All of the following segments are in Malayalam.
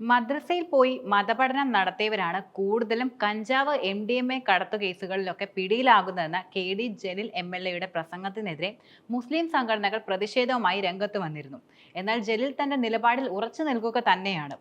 മദ്രസയിൽ പോയി മതപഠനം നടത്തിയവരാണ് കൂടുതലും കഞ്ചാവ് എം ഡി എം എ കടത്തു കേസുകളിലൊക്കെ പിടിയിലാകുന്നതെന്ന K D Jaleel M L എയുടെ പ്രസംഗത്തിനെതിരെ മുസ്ലിം സംഘടനകൾ പ്രതിഷേധവുമായി രംഗത്ത് വന്നിരുന്നു. എന്നാൽ ജലീൽ തന്റെ നിലപാടിൽ ഉറച്ചു നിൽക്കുക തന്നെയാണ്.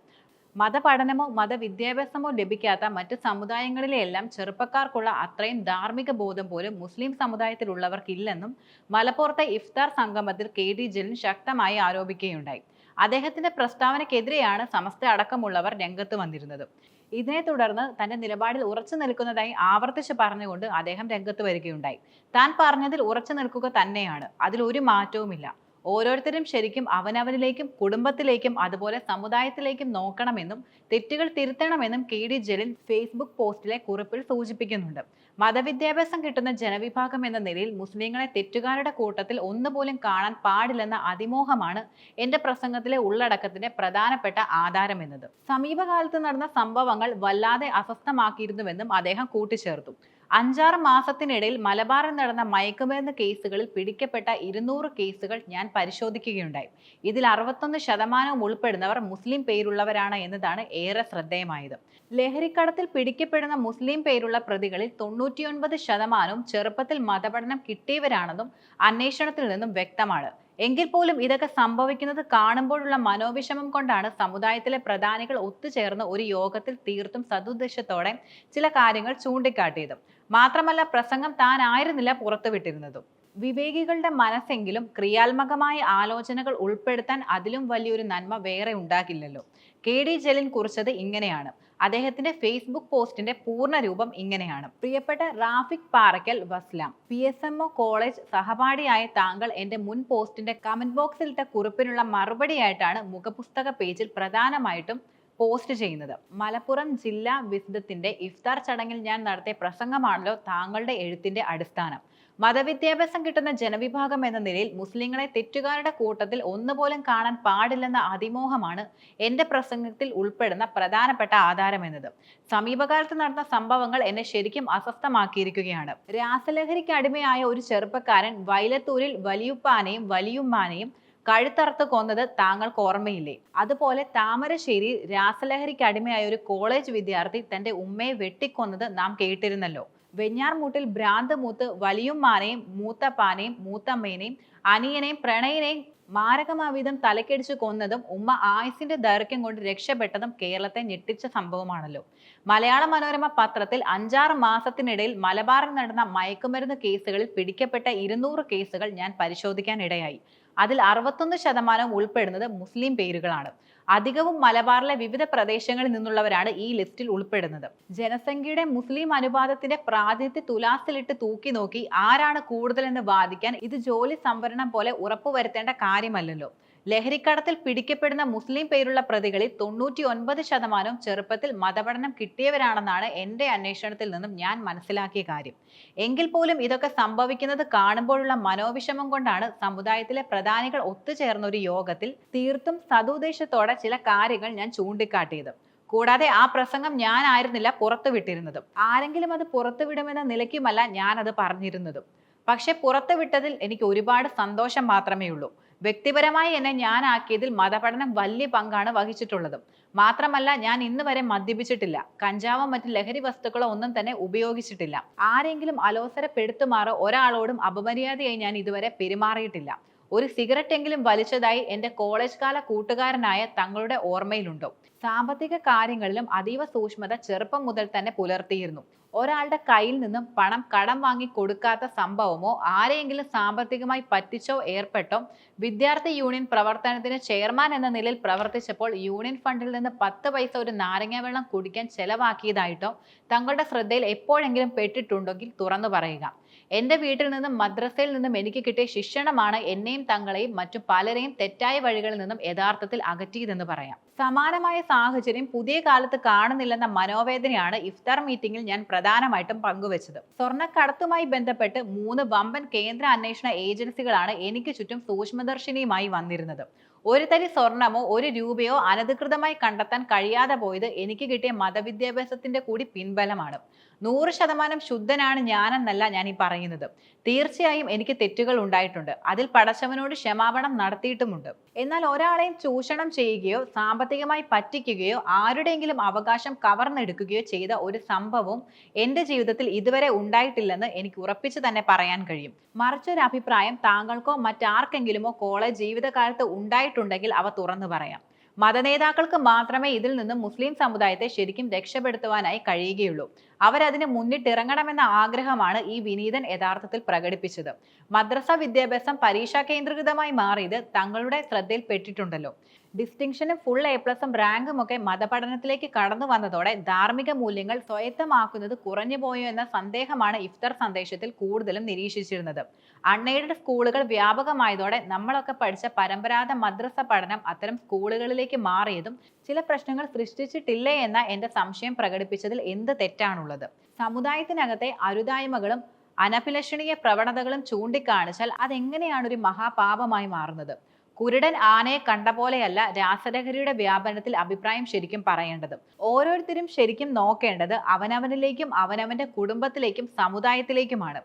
മതപഠനമോ മതവിദ്യാഭ്യാസമോ ലഭിക്കാത്ത മറ്റു സമുദായങ്ങളിലെല്ലാം ചെറുപ്പക്കാർക്കുള്ള അത്രയും ധാർമ്മിക ബോധം പോലും മുസ്ലിം സമുദായത്തിലുള്ളവർക്കില്ലെന്നും മലപ്പുറത്തെ ഇഫ്താർ സംഗമത്തിൽ കെ ഡി ജലീൽ ശക്തമായി ആരോപിക്കുകയുണ്ടായി. അദ്ദേഹത്തിന്റെ പ്രസ്താവനക്കെതിരെയാണ് സമസ്ത അടക്കമുള്ളവർ രംഗത്ത് വന്നിരുന്നത്. ഇതിനെ തുടർന്ന് തന്റെ നിലപാടിൽ ഉറച്ചു നിൽക്കുന്നതായി ആവർത്തിച്ച് പറഞ്ഞുകൊണ്ട് അദ്ദേഹം രംഗത്ത് വരികയുണ്ടായി. താൻ പറഞ്ഞതിൽ ഉറച്ചു നിൽക്കുക തന്നെയാണ്. അതിൽ ഒരു മാറ്റവുമില്ല. ഓരോരുത്തരും ശരിക്കും അവനവനിലേക്കും കുടുംബത്തിലേക്കും അതുപോലെ സമുദായത്തിലേക്കും നോക്കണമെന്നും തെറ്റുകൾ തിരുത്തണമെന്നും കെ ഡി ജലീൽ ഫേസ്ബുക്ക് പോസ്റ്റിലെ കുറിപ്പിൽ സൂചിപ്പിക്കുന്നുണ്ട്. മതവിദ്യാഭ്യാസം കിട്ടുന്ന ജനവിഭാഗം എന്ന നിലയിൽ മുസ്ലിങ്ങളെ തെറ്റുകാരുടെ കൂട്ടത്തിൽ ഒന്നുപോലും കാണാൻ പാടില്ലെന്ന അതിമോഹമാണ് എന്റെ പ്രസംഗത്തിലെ ഉള്ളടക്കത്തിന്റെ പ്രധാനപ്പെട്ട ആധാരമെന്നത് സമീപകാലത്ത് നടന്ന സംഭവങ്ങൾ വല്ലാതെ അസ്വസ്ഥമാക്കിയിരുന്നുവെന്നും അദ്ദേഹം കൂട്ടിച്ചേർത്തു. അഞ്ചാറ് മാസത്തിനിടയിൽ മലബാറിൽ നടന്ന മയക്കുമരുന്ന് കേസുകളിൽ പിടിക്കപ്പെട്ട ഇരുന്നൂറ് കേസുകൾ ഞാൻ പരിശോധിക്കുകയുണ്ടായി. ഇതിൽ അറുപത്തൊന്ന് ശതമാനവും ഉൾപ്പെടുന്നവർ മുസ്ലിം പേരുള്ളവരാണ് എന്നതാണ് ഏറെ ശ്രദ്ധേയമായത്. ലഹരിക്കടത്തിൽ പിടിക്കപ്പെടുന്ന മുസ്ലിം പേരുള്ള പ്രതികളിൽ തൊണ്ണൂറ്റിയൊൻപത് ശതമാനവും ചെറുപ്പത്തിൽ മതപഠനം കിട്ടിയവരാണെന്നും അന്വേഷണത്തിൽ നിന്നും വ്യക്തമാണ്. എങ്കിൽ പോലും ഇതൊക്കെ സംഭവിക്കുന്നത് കാണുമ്പോഴുള്ള മനോവിഷമം കൊണ്ടാണ് സമുദായത്തിലെ പ്രധാനികൾ ഒത്തുചേർന്ന് ഒരു യോഗത്തിൽ തീർത്തും സതുദ്ദേശത്തോടെ ചില കാര്യങ്ങൾ ചൂണ്ടിക്കാട്ടിയതും. മാത്രമല്ല പ്രസംഗം താൻ ആയിരുന്നില്ല പുറത്തുവിട്ടിരുന്നതും. വിവേകികളുടെ മനസ്സെങ്കിലും ക്രിയാത്മകമായ ആലോചനകൾ ഉൾപ്പെടുത്താൻ അതിലും വലിയൊരു നന്മ വേറെ ഉണ്ടാകില്ലല്ലോ. കെ. ഡി. ജലീൽ കുറിച്ചത് ഇങ്ങനെയാണ്. അദ്ദേഹത്തിന്റെ ഫേസ്ബുക്ക് പോസ്റ്റിന്റെ പൂർണ രൂപം ഇങ്ങനെയാണ്. പ്രിയപ്പെട്ട Rafiq Parakkal വസ്ലാം P S M O college സഹപാഠിയായ താങ്കൾ എന്റെ മുൻ പോസ്റ്റിന്റെ കമന്റ് ബോക്സിലിട്ട കുറിപ്പിനുള്ള മറുപടിയായിട്ടാണ് മുഖപുസ്തക പേജിൽ പ്രധാനമായിട്ടും പോസ്റ്റ് ചെയ്യുന്നത്. മലപ്പുറം ജില്ലാ വിസ്ഡത്തിന്റെ ഇഫ്താർ ചടങ്ങിൽ ഞാൻ നടത്തിയ പ്രസംഗമാണല്ലോ താങ്കളുടെ എഴുത്തിന്റെ അടിസ്ഥാനം. മതവിദ്യാഭ്യാസം കിട്ടുന്ന ജനവിഭാഗം എന്ന നിലയിൽ മുസ്ലിങ്ങളെ തെറ്റുകാരുടെ കൂട്ടത്തിൽ ഒന്നുപോലും കാണാൻ പാടില്ലെന്ന അതിമോഹമാണ് എന്റെ പ്രസംഗത്തിൽ ഉൾപ്പെടുന്ന പ്രധാനപ്പെട്ട ആധാരം എന്നത്. സമീപകാലത്ത് നടന്ന സംഭവങ്ങൾ എന്നെ ശരിക്കും അസ്വസ്ഥമാക്കിയിരിക്കുകയാണ്. രാസലഹരിക്ക് അടിമയായ ഒരു ചെറുപ്പക്കാരൻ വൈലത്തൂരിൽ വലിയുപ്പാനെയും വലിയുമ്മാനെയും കഴുത്തറുത്ത് കൊന്നത് താങ്കൾക്ക് ഓർമ്മയില്ലേ? അതുപോലെ താമരശ്ശേരി രാസലഹരിക്ക് അടിമയായ ഒരു കോളേജ് വിദ്യാർത്ഥി തന്റെ ഉമ്മയെ വെട്ടിക്കൊന്നത് നാം കേട്ടിരുന്നല്ലോ. വെഞ്ഞാർമൂട്ടിൽ ഭ്രാന്ത് മൂത്ത് വലിയുമ്മാനെയും മൂത്തപ്പാനെയും മൂത്തമ്മേനെയും അനിയനെയും പ്രണയനെയും മാരകമാവിധം തലക്കടിച്ച് കൊന്നതും ഉമ്മ ആയുസിന്റെ ദൈർഘ്യം കൊണ്ട് രക്ഷപ്പെട്ടതും കേരളത്തെ ഞെട്ടിച്ച സംഭവമാണല്ലോ. മലയാള മനോരമ പത്രത്തിൽ അഞ്ചാറ് മാസത്തിനിടയിൽ മലബാറിൽ നടന്ന മയക്കുമരുന്ന് കേസുകളിൽ പിടിക്കപ്പെട്ട ഇരുന്നൂറ് കേസുകൾ ഞാൻ പരിശോധിക്കാൻ ഇടയായി. അതിൽ അറുപത്തൊന്ന് ശതമാനം ഉൾപ്പെടുന്നത് മുസ്ലിം പേരുകളാണ്. അധികവും മലബാറിലെ വിവിധ പ്രദേശങ്ങളിൽ നിന്നുള്ളവരാണ് ഈ ലിസ്റ്റിൽ ഉൾപ്പെടുന്നത്. ജനസംഖ്യയുടെ മുസ്ലിം അനുപാതത്തിന്റെ പ്രാതിനിധ്യ തുലാസിലിട്ട് തൂക്കി നോക്കി ആരാണ് കൂടുതലെന്ന് വാദിക്കാൻ ഇത് ജോലി സംവരണം പോലെ ഉറപ്പുവരുത്തേണ്ട കാര്യമല്ലല്ലോ. ലഹരിക്കടത്തിൽ പിടിക്കപ്പെടുന്ന മുസ്ലിം പേരുള്ള പ്രതികളിൽ തൊണ്ണൂറ്റി ഒൻപത് ശതമാനവും ചെറുപ്പത്തിൽ മതപഠനം കിട്ടിയവരാണെന്നാണ് എന്റെ അന്വേഷണത്തിൽ നിന്നും ഞാൻ മനസ്സിലാക്കിയ കാര്യം. എങ്കിൽ പോലും ഇതൊക്കെ സംഭവിക്കുന്നത് കാണുമ്പോഴുള്ള മനോവിഷമം കൊണ്ടാണ് സമുദായത്തിലെ പ്രധാനികൾ ഒത്തുചേർന്ന ഒരു യോഗത്തിൽ തീർത്തും സതുദ്ദേശത്തോടെ ചില കാര്യങ്ങൾ ഞാൻ ചൂണ്ടിക്കാട്ടിയത്. കൂടാതെ ആ പ്രസംഗം ഞാനായിരുന്നില്ല പുറത്തുവിട്ടിരുന്നതും ആരെങ്കിലും അത് പുറത്തുവിടുമെന്ന നിലയ്ക്കുമല്ല ഞാനത് പറഞ്ഞിരുന്നതും. പക്ഷെ പുറത്തുവിട്ടതിൽ എനിക്ക് ഒരുപാട് സന്തോഷം മാത്രമേ ഉള്ളൂ വ്യക്തിപരമായി എന്നെ ഞാനാക്കിയതിൽ മതപഠനം വലിയ പങ്കാണ് വഹിച്ചിട്ടുള്ളതും. മാത്രമല്ല ഞാൻ ഇന്ന് വരെ മദ്യപിച്ചിട്ടില്ല. കഞ്ചാവോ മറ്റ് ലഹരി വസ്തുക്കളോ ഒന്നും തന്നെ ഉപയോഗിച്ചിട്ടില്ല. ആരെങ്കിലും അലോസരപ്പെടുത്തുമാറോ ഒരാളോടും അപമര്യാദയായി ഞാൻ ഇതുവരെ പെരുമാറിയിട്ടില്ല. ഒരു സിഗരറ്റെങ്കിലും വലിച്ചതായി എന്റെ കോളേജ് കാല കൂട്ടുകാരനായ തങ്ങളുടെ ഓർമ്മയിലുണ്ടോ. സാമ്പത്തിക കാര്യങ്ങളിലും അതീവ സൂക്ഷ്മത ചെറുപ്പം മുതൽ തന്നെ പുലർത്തിയിരുന്നു. ഒരാളുടെ കയ്യിൽ നിന്നും പണം കടം വാങ്ങി കൊടുക്കാത്ത സംഭവമോ ആരെയെങ്കിലും സാമ്പത്തികമായി പറ്റിച്ചോ ഏർപ്പെട്ടോ വിദ്യാർത്ഥി യൂണിയൻ പ്രവർത്തനത്തിന് ചെയർമാൻ എന്ന നിലയിൽ പ്രവർത്തിച്ചപ്പോൾ യൂണിയൻ ഫണ്ടിൽ നിന്ന് പത്ത് പൈസ ഒരു നാരങ്ങ വെള്ളം കുടിക്കാൻ ചെലവാക്കിയതായിട്ടോ തങ്ങളുടെ ശ്രദ്ധയിൽ എപ്പോഴെങ്കിലും പെട്ടിട്ടുണ്ടെങ്കിൽ തുറന്നു പറയുക. എന്റെ വീട്ടിൽ നിന്നും മദ്രസയിൽ നിന്നും എനിക്ക് കിട്ടിയ ശിക്ഷണമാണ് എന്നെയും തങ്ങളെയും മറ്റു പലരെയും തെറ്റായ വഴികളിൽ നിന്നും യഥാർത്ഥത്തിൽ അകറ്റിയതെന്ന് പറയാം. സമാനമായ സാഹചര്യം പുതിയ കാലത്ത് കാണുന്നില്ലെന്ന മനോവേദനയാണ് ഇഫ്താർ മീറ്റിംഗിൽ ഞാൻ പ്രധാനമായിട്ടും പങ്കുവച്ചത്. സ്വർണക്കടത്തുമായി ബന്ധപ്പെട്ട് മൂന്ന് വമ്പൻ കേന്ദ്ര അന്വേഷണ ഏജൻസികളാണ് എനിക്ക് ചുറ്റും സൂക്ഷ്മദർശിനിയുമായി വന്നിരുന്നത്. ഒരു തരി സ്വർണമോ ഒരു രൂപയോ അനധികൃതമായി കണ്ടെത്താൻ കഴിയാതെ പോയത് എനിക്ക് കിട്ടിയ മതവിദ്യാഭ്യാസത്തിന്റെ കൂടി പിൻബലമാണ്. നൂറ് ശതമാനം ശുദ്ധനാണ് ഞാനെന്നല്ല ഞാൻ ഈ പറയുന്നത്. തീർച്ചയായും എനിക്ക് തെറ്റുകൾ ഉണ്ടായിട്ടുണ്ട്. അതിൽ പടച്ചവനോട് ക്ഷമാപണം നടത്തിയിട്ടുമുണ്ട്. എന്നാൽ ഒരാളെയും ചൂഷണം ചെയ്യുകയോ സാമ്പത്തികമായി പറ്റിക്കുകയോ ആരുടെയെങ്കിലും അവകാശം കവർന്നെടുക്കുകയോ ചെയ്ത ഒരു സംഭവവും എന്റെ ജീവിതത്തിൽ ഇതുവരെ ഉണ്ടായിട്ടില്ലെന്ന് എനിക്ക് ഉറപ്പിച്ച് തന്നെ പറയാൻ കഴിയും. മറിച്ചൊരു അഭിപ്രായം താങ്കൾക്കോ മറ്റാർക്കെങ്കിലുമോ കോളേജ് ജീവിതകാലത്ത് ഉണ്ടായിട്ടുണ്ടെങ്കിൽ അവ തുറന്നു പറയാം. മതനേതാക്കൾക്ക് മാത്രമേ ഇതിൽ നിന്നും മുസ്ലിം സമുദായത്തെ ശരിക്കും രക്ഷപ്പെടുത്തുവാനായി കഴിയുകയുള്ളൂ. അവരതിന് മുന്നിട്ടിറങ്ങണമെന്ന ആഗ്രഹമാണ് ഈ വിനീതൻ യഥാർത്ഥത്തിൽ പ്രകടിപ്പിച്ചത്. മദ്രസ വിദ്യാഭ്യാസം പരീക്ഷാ കേന്ദ്രീകൃതമായി മാറിയത് തങ്ങളുടെ ശ്രദ്ധയിൽപ്പെട്ടിട്ടുണ്ടല്ലോ. ഡിസ്റ്റിങ്ഷനും ഫുൾ എ പ്ലസും റാങ്കും ഒക്കെ മതപഠനത്തിലേക്ക് കടന്നു വന്നതോടെ ധാർമ്മിക മൂല്യങ്ങൾ സ്വയത്തമാക്കുന്നത് കുറഞ്ഞു പോയോ എന്ന സന്ദേഹമാണ് ഇഫ്തർ സന്ദേശത്തിൽ കൂടുതലും നിരീക്ഷിച്ചിരുന്നത്. അൺഎയ്ഡഡ് സ്കൂളുകൾ വ്യാപകമായതോടെ നമ്മളൊക്കെ പഠിച്ച പരമ്പരാഗത മദ്രസ പഠനം അത്തരം സ്കൂളുകളിലേക്ക് മാറിയതും ചില പ്രശ്നങ്ങൾ സൃഷ്ടിച്ചിട്ടില്ല എന്ന എന്റെ സംശയം പ്രകടിപ്പിച്ചതിൽ എന്ത് തെറ്റാണുള്ളത്? സമുദായത്തിനകത്തെ അരുതായ്മകളും അനഭിലഷണീയ പ്രവണതകളും ചൂണ്ടിക്കാണിച്ചാൽ അതെങ്ങനെയാണ് ഒരു മഹാപാപമായി മാറുന്നത്? കുരുടൻ ആനയെ കണ്ട പോലെയല്ല രാസലഹരിയുടെ വ്യാപനത്തിൽ അഭിപ്രായം ശരിക്കും പറയേണ്ടത്. ഓരോരുത്തരും ശരിക്കും നോക്കേണ്ടത് അവനവനിലേക്കും അവനവന്റെ കുടുംബത്തിലേക്കും സമുദായത്തിലേക്കുമാണ്.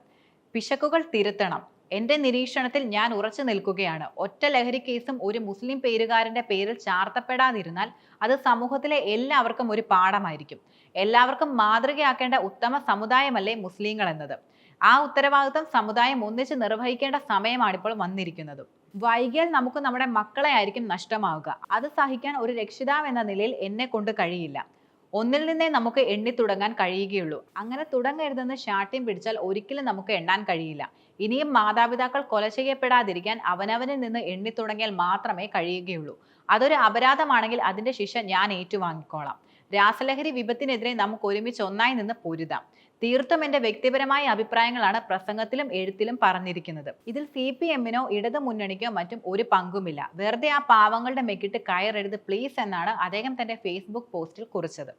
പിശക്കുകൾ തിരുത്തണം. എന്റെ നിരീക്ഷണത്തിൽ ഞാൻ ഉറച്ചു നിൽക്കുകയാണ്. ഒറ്റ ലഹരി കേസും ഒരു മുസ്ലിം പേരുകാരന്റെ പേരിൽ ചാർത്തപ്പെടാതിരുന്നാൽ അത് സമൂഹത്തിലെ എല്ലാവർക്കും ഒരു പാഠമായിരിക്കും. എല്ലാവർക്കും മാതൃകയാക്കേണ്ട ഉത്തമ സമുദായമല്ലേ മുസ്ലിങ്ങൾ എന്നത്? ആ ഉത്തരവാദിത്വം സമുദായം ഒന്നിച്ച് നിർവഹിക്കേണ്ട സമയമാണിപ്പോൾ വന്നിരിക്കുന്നത്. വൈകിയാൽ നമുക്ക് നമ്മുടെ മക്കളെ ആയിരിക്കും നഷ്ടമാവുക. അത് സഹിക്കാൻ ഒരു രക്ഷിതാവ് എന്ന നിലയിൽ എന്നെ കൊണ്ട് കഴിയില്ല. ഒന്നിൽ നിന്നേ നമുക്ക് എണ്ണി തുടങ്ങാൻ കഴിയുകയുള്ളൂ. അങ്ങനെ തുടങ്ങരുതെന്ന് ശാഠ്യം പിടിച്ചാൽ ഒരിക്കലും നമുക്ക് എണ്ണാൻ കഴിയില്ല. ഇനിയും മാതാപിതാക്കൾ കൊല ചെയ്യപ്പെടാതിരിക്കാൻ അവനവനിൽ നിന്ന് എണ്ണി തുടങ്ങിയാൽ മാത്രമേ കഴിയുകയുള്ളൂ. അതൊരു അപരാധമാണെങ്കിൽ അതിന്റെ ശിക്ഷ ഞാൻ ഏറ്റുവാങ്ങിക്കോളാം. രാസലഹരി വിപത്തിനെതിരെ നമുക്ക് ഒരുമിച്ച് ഒന്നായി നിന്ന് പൊരുതാം. തീർത്തും എന്റെ വ്യക്തിപരമായ അഭിപ്രായങ്ങളാണ് പ്രസംഗത്തിലും എഴുത്തിലും പറഞ്ഞിരിക്കുന്നത്. ഇതിൽ സി പി എമ്മിനോ ഇടതു മുന്നണിക്കോ മറ്റും ഒരു പങ്കുമില്ല. വെറുതെ ആ പാവങ്ങളുടെ മെക്കിട്ട് കയറരുത് പ്ലീസ് എന്നാണ് അദ്ദേഹം തന്റെ ഫേസ്ബുക്ക് പോസ്റ്റിൽ കുറിച്ചത്.